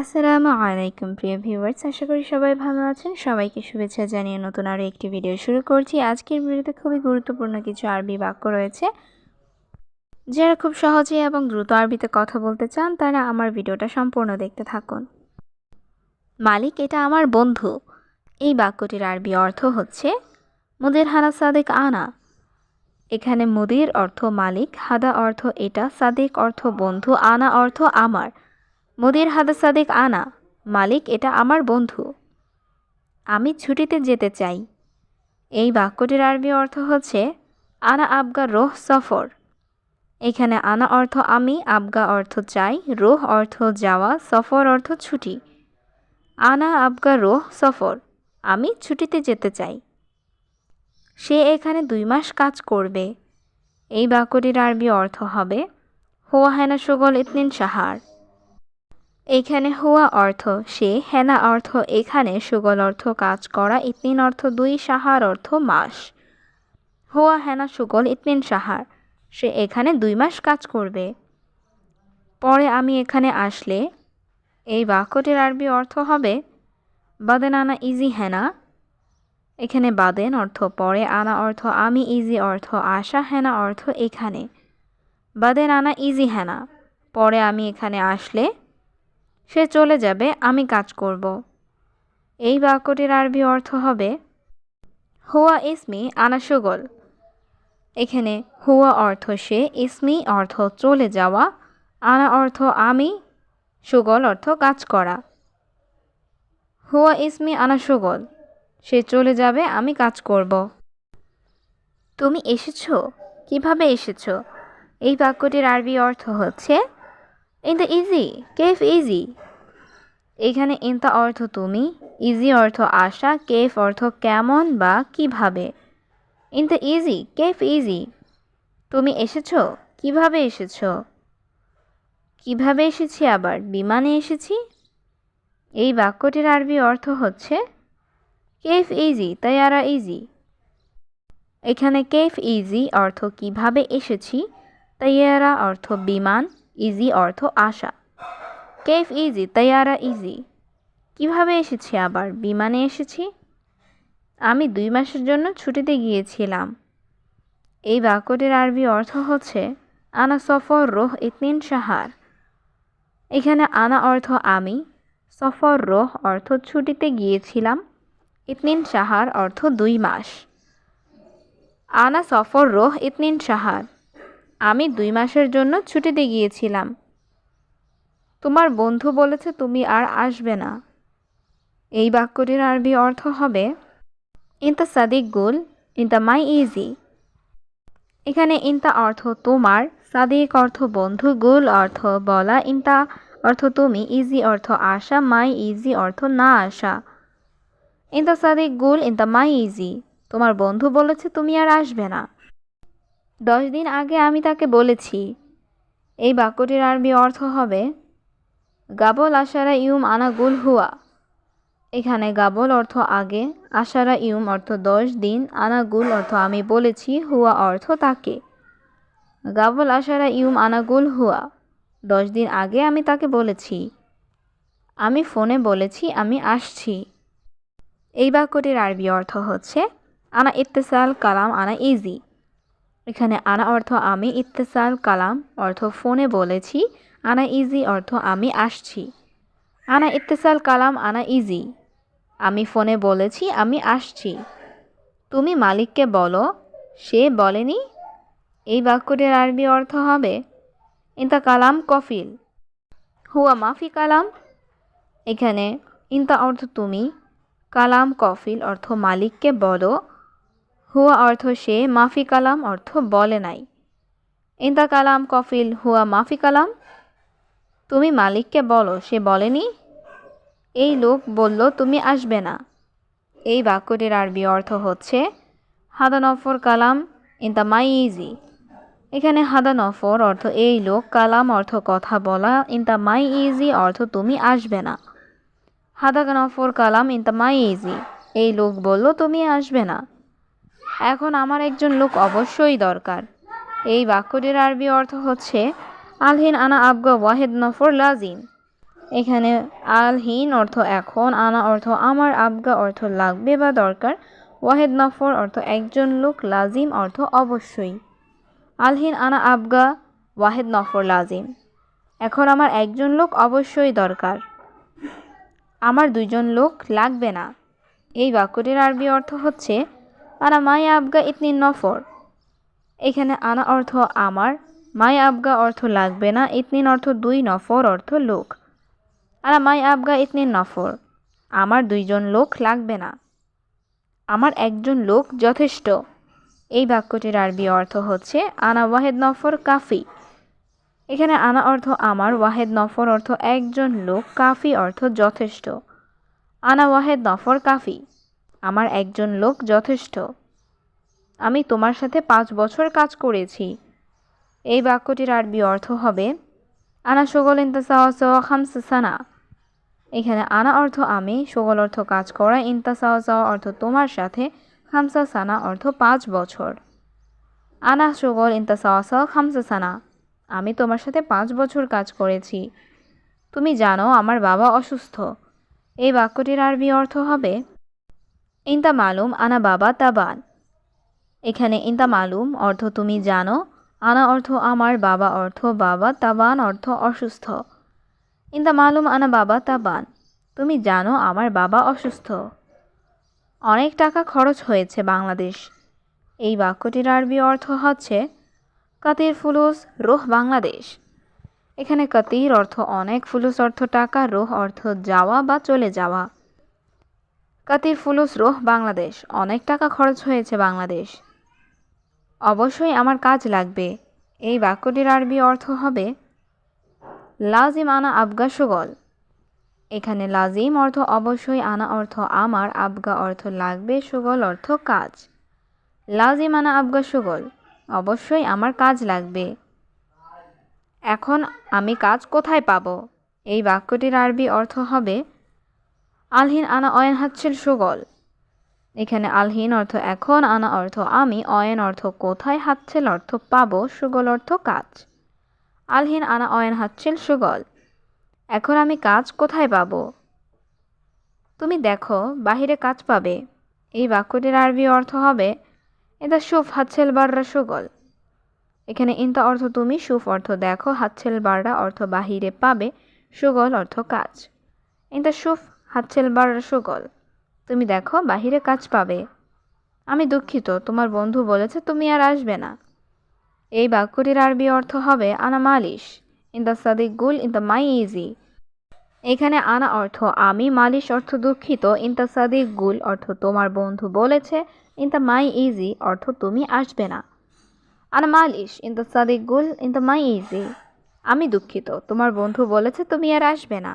আসসালামু আলাইকুম, প্রিয় ভিউয়ার্স। আশা করি সবাই ভালো আছেন। সবাইকে শুভেচ্ছা জানিয়ে নতুন আরও একটি ভিডিও শুরু করছি। আজকের ভিডিওতে খুবই গুরুত্বপূর্ণ কিছু আরবি বাক্য রয়েছে। যারা খুব সহজে এবং দ্রুত আরবিতে কথা বলতে চান, তারা আমার ভিডিওটা সম্পূর্ণ দেখতে থাকুন। মালিক, এটা আমার বন্ধু। এই বাক্যটির আরবি অর্থ হচ্ছে, মুদির হানা সাদেক আনা। এখানে মুদির অর্থ মালিক, হাদা অর্থ এটা, সাদেক অর্থ বন্ধু, আনা অর্থ আমার। মুদির হাদা সাদেক আনা, মালিক এটা আমার বন্ধু। আমি ছুটিতে যেতে চাই। এই বাক্যটির আরবি অর্থ হচ্ছে, আনা আবগা রোহ সফর। এখানে আনা অর্থ আমি, আবগা অর্থ চাই, রোহ অর্থ যাওয়া, সফর অর্থ ছুটি। আনা আবগা রোহ সফর, আমি ছুটিতে যেতে চাই। সে এখানে দুই মাস কাজ করবে। এই বাক্যটির আরবি অর্থ হবে, হোয়া হেনা সুগল ইতনিন সাহার। এখানে হুয়া অর্থ, সে, হেনা অর্থ, এখানে সুগল অর্থ কাজ করা ইতনিন অর্থ দুই, সাহার অর্থ মাস। হুয়া, হেনা, সুগল ইতনিন সাহার। সে এখানে দুই মাস কাজ করবে। পরে আমি এখানে আসলে এই বাক্যটির আরবি অর্থ হবে, বাদেন আনা ইজি, হেনা। এখানে বাদেন অর্থ পরে, আনা অর্থ আমি, ইজি অর্থ আসা হেনা অর্থ এখানে। বাদেন আনা ইজি, হেনা। পরে আমি এখানে আসলে সে চলে যাবে, আমি কাজ করব। এই বাক্যটির আরবি অর্থ হবে, হুয়া ইসমি আনা সুগল এখানে হুয়া অর্থ সে, ইসমি অর্থ চলে যাওয়া, আনা অর্থ আমি, সুগল অর্থ কাজ করা। হুয়া ইসমি আনা সুগল সে চলে যাবে, আমি কাজ করব। তুমি এসেছ? কীভাবে এসেছ? এই বাক্যটির আরবি অর্থ হচ্ছে ইন দ্য ইজি কেফ ইজি এখানে ইনতা অর্থ তুমি ইজি অর্থ আশা কেফ অর্থ কেমন বা কীভাবে। ইন দ্য ইজি কেফ ইজি তুমি এসেছ? কীভাবে এসেছ? কীভাবে এসেছি আবার? বিমানে এসেছি? এই বাক্যটির আরবি অর্থ হচ্ছে কেফ ইজি তাইয়ারা ইজি এখানে কেফ ইজি অর্থ কীভাবে এসেছি তাইয়ারা অর্থ বিমান। ইজি অর্থ আশা। কেফ ইজি তৈয়ারা ইজি কীভাবে এসেছি আবার? বিমানে এসেছি? আমি দুই মাসের জন্য ছুটিতে গিয়েছিলাম। এই বাক্যটির আরবি অর্থ হচ্ছে, আনা সফর রোহ ইতনিন সাহার এখানে আনা অর্থ আমি, সফর রোহ অর্থ ছুটিতে গিয়েছিলাম, ইতনিন সাহার অর্থ দুই মাস। আনা সফর রোহ ইতনিন সাহার আমি দুই মাসের জন্য ছুটিতে গিয়েছিলাম। তোমার বন্ধু বলেছে তুমি আর আসবে না। এই বাক্যটির আরবি অর্থ হবে, ইনতা সাদিক গুল, ইনতা মাই ইজি। এখানে ইনতা অর্থ তোমার, সাদিক অর্থ বন্ধু, গুল অর্থ বলা, ইনতা অর্থ তুমি, ইজি অর্থ আসা মাই ইজি অর্থ না আসা ইনতা সাদিক গুল, ইনতা মাই ইজি। তোমার বন্ধু বলেছে তুমি আর আসবে না। দশ দিন আগে আমি তাকে বলেছি, এই বাক্যটির আরবি অর্থ হবে, গাবল আশারা ইউম আনা গুল হুয়া। এখানে গাবল অর্থ আগে, আশারা ইউম অর্থ দশ দিন, আনা গুল অর্থ আমি বলেছি, হুয়া অর্থ তাকে। গাবল আশারা ইউম আনা গুল হুয়া, দশ দিন আগে আমি তাকে বলেছি, আমি ফোনে বলেছি, আমি আসছি। এই বাক্যটির আরবি অর্থ হচ্ছে, আনা ইত্তেসাল কালাম, আনা ইজি। এখানে আনা অর্থ আমি, ইত্তেসাল কালাম অর্থ ফোনে বলেছি, আনা ইজি অর্থ আমি আসছি। আনা ইত্তেসাল কালাম, আনা ইজি। আমি ফোনে বলেছি, আমি আসছি। তুমি মালিককে বলো, সে বলেনি, এই বাক্যটির আরবি অর্থ হবে, ইন্তা কালাম কফিল। হুয়া মাফি কালাম। এখানে ইন্তা অর্থ তুমি, কালাম কফিল অর্থ মালিককে বলো হুয়া অর্থ সে, মাফি কালাম অর্থ বলে নাই। ইন্তা কালাম কফিল হুয়া মাফি কালাম, তুমি মালিককে বলো, সে বলেনি? এই লোক বলল, তুমি আসবে না। এই বাক্যটির আরবি অর্থ হচ্ছে, হাদা নফর কালাম ইন দ্য মাই ইজি এখানে হাদা নফর অর্থ এই লোক, কালাম অর্থ কথা বলা, ইন দ্য মাই ইজি অর্থ তুমি আসবে না। হাদা নফর কালাম ইন দ্য মাই ইজি এই লোক বলল, তুমি আসবে না। এখন আমার একজন লোক অবশ্যই দরকার। এই বাক্যটির আরবি অর্থ হচ্ছে, আলহিন আনা আবগা ওয়াহেদ নফর লাজিম। এখানে আলহীন অর্থ এখন আনা অর্থ আমার আবগা অর্থ লাগবে বা দরকার ওয়াহেদ নফর অর্থ একজন লোক লাজিম অর্থ অবশ্যই আলহীন আনা আবগা ওয়াহেদ নফর লাজিম। এখন আমার একজন লোক অবশ্যই দরকার। আমার দুজন লোক লাগবে না। এই বাক্যটির আরবি অর্থ হচ্ছে আনা মাই আবগা ইতনি নফর। এখানে আনা অর্থ আমার, মাই আবগা অর্থ লাগবে না ইতনিন অর্থ দুই নফর অর্থ লোক। আনা মাই আবগা ইতনিন নফর, আমার দুইজন লোক লাগবে না। আমার একজন লোক যথেষ্ট। এই বাক্যটির আরবি অর্থ হচ্ছে আনা ওয়াহেদ নফর কাফি। এখানে আনা অর্থ আমার, ওয়াহেদ নফর অর্থ একজন লোক, কাফি অর্থ যথেষ্ট। আনা ওয়াহেদ নফর কাফি। আমার একজন লোক যথেষ্ট। আমি তোমার সাথে পাঁচ বছর কাজ করেছি। এই বাক্যটির আরবি অর্থ হবে, আনা সগল খামসানা এখানে আনা অর্থ আমি, সগল অর্থ কাজ করা ইন্তাসাওয়া অর্থ তোমার সাথে, খামসা সানা অর্থ পাঁচ বছর। আনা সগল ইন্তাসাওয়া খামসা সানা। আমি তোমার সাথে পাঁচ বছর কাজ করেছি। তুমি জানো আমার বাবা অসুস্থ। এই বাক্যটির আরবি অর্থ হবে ইন্তা মালুম আনা বাবা তাবান। এখানে ইন্তা মালুম অর্থ তুমি জানো, আনা অর্থ আমার, বাবা অর্থ বাবা, তাবান অর্থ অসুস্থ। ইন্তা মালুম আনা বাবা তাবান, তুমি জানো আমার বাবা অসুস্থ। অনেক টাকা খরচ হয়েছে বাংলাদেশ। এই বাক্যটির আরবি অর্থ হচ্ছে, কাতির ফুলুস, রোহ বাংলাদেশ। এখানে কাতির অর্থ অনেক, ফুলুস অর্থ টাকা, রোহ অর্থ যাওয়া বা চলে যাওয়া। কাতির ফুলুস রোহ, বাংলাদেশ। অনেক টাকা খরচ হয়েছে বাংলাদেশ। অবশ্যই আমার কাজ লাগবে। এই বাক্যটির আরবি অর্থ হবে লাজিম আনা আবগা সুগল। এখানে লাজিম অর্থ অবশ্যই, আনা অর্থ আমার, আবগা অর্থ লাগবে, সুগল অর্থ কাজ। লাজিম আনা আবগা সুগল, অবশ্যই আমার কাজ লাগবে। এখন আমি কাজ কোথায় পাব? এই বাক্যটির আরবি অর্থ হবে আলহিন আনা অয়ন হাচ্ছিল সুগল। এখানে আলহিন অর্থ এখন, আনা অর্থ আমি, অয়ন অর্থ কোথায়, হাতছেল অর্থ পাবো, সুগল অর্থ কাজ। আলহিন আনা অয়ন হাতছিল সুগল। এখন আমি কাজ কোথায় পাবো? তুমি দেখো, বাহিরে কাজ পাবে। এই বাক্যটির আরবি অর্থ হবে, এটা সুফ, হাতছেল বাররা সুগল। এখানে ইন্তা অর্থ তুমি, সুফ অর্থ দেখো, হাতছেল বাররা অর্থ বাহিরে পাবে, সুগল অর্থ কাজ। ইন্তা সুফ হাতছেল বাররা সুগল। তুমি দেখো, বাহিরে কাজ পাবে। আমি দুঃখিত, তোমার বন্ধু বলেছে তুমি আর আসবে না। এই বাক্যটির আরবি অর্থ হবে, আনা মালিশ। ইন দ্য সাদিক গুল, ইন দ্য মাই ইজি। এখানে আনা অর্থ, আমি মালিশ অর্থ, দুঃখিত। ইন দ্য সাদিক গুল অর্থ, তোমার বন্ধু বলেছে। ইন দ্য মাই ইজি অর্থ, তুমি আসবে না। আনা মালিশ ইন দ্য সাদিক গুল, ইন দ্য মাই ইজি। আমি দুঃখিত, তোমার বন্ধু বলেছে তুমি আর আসবে না।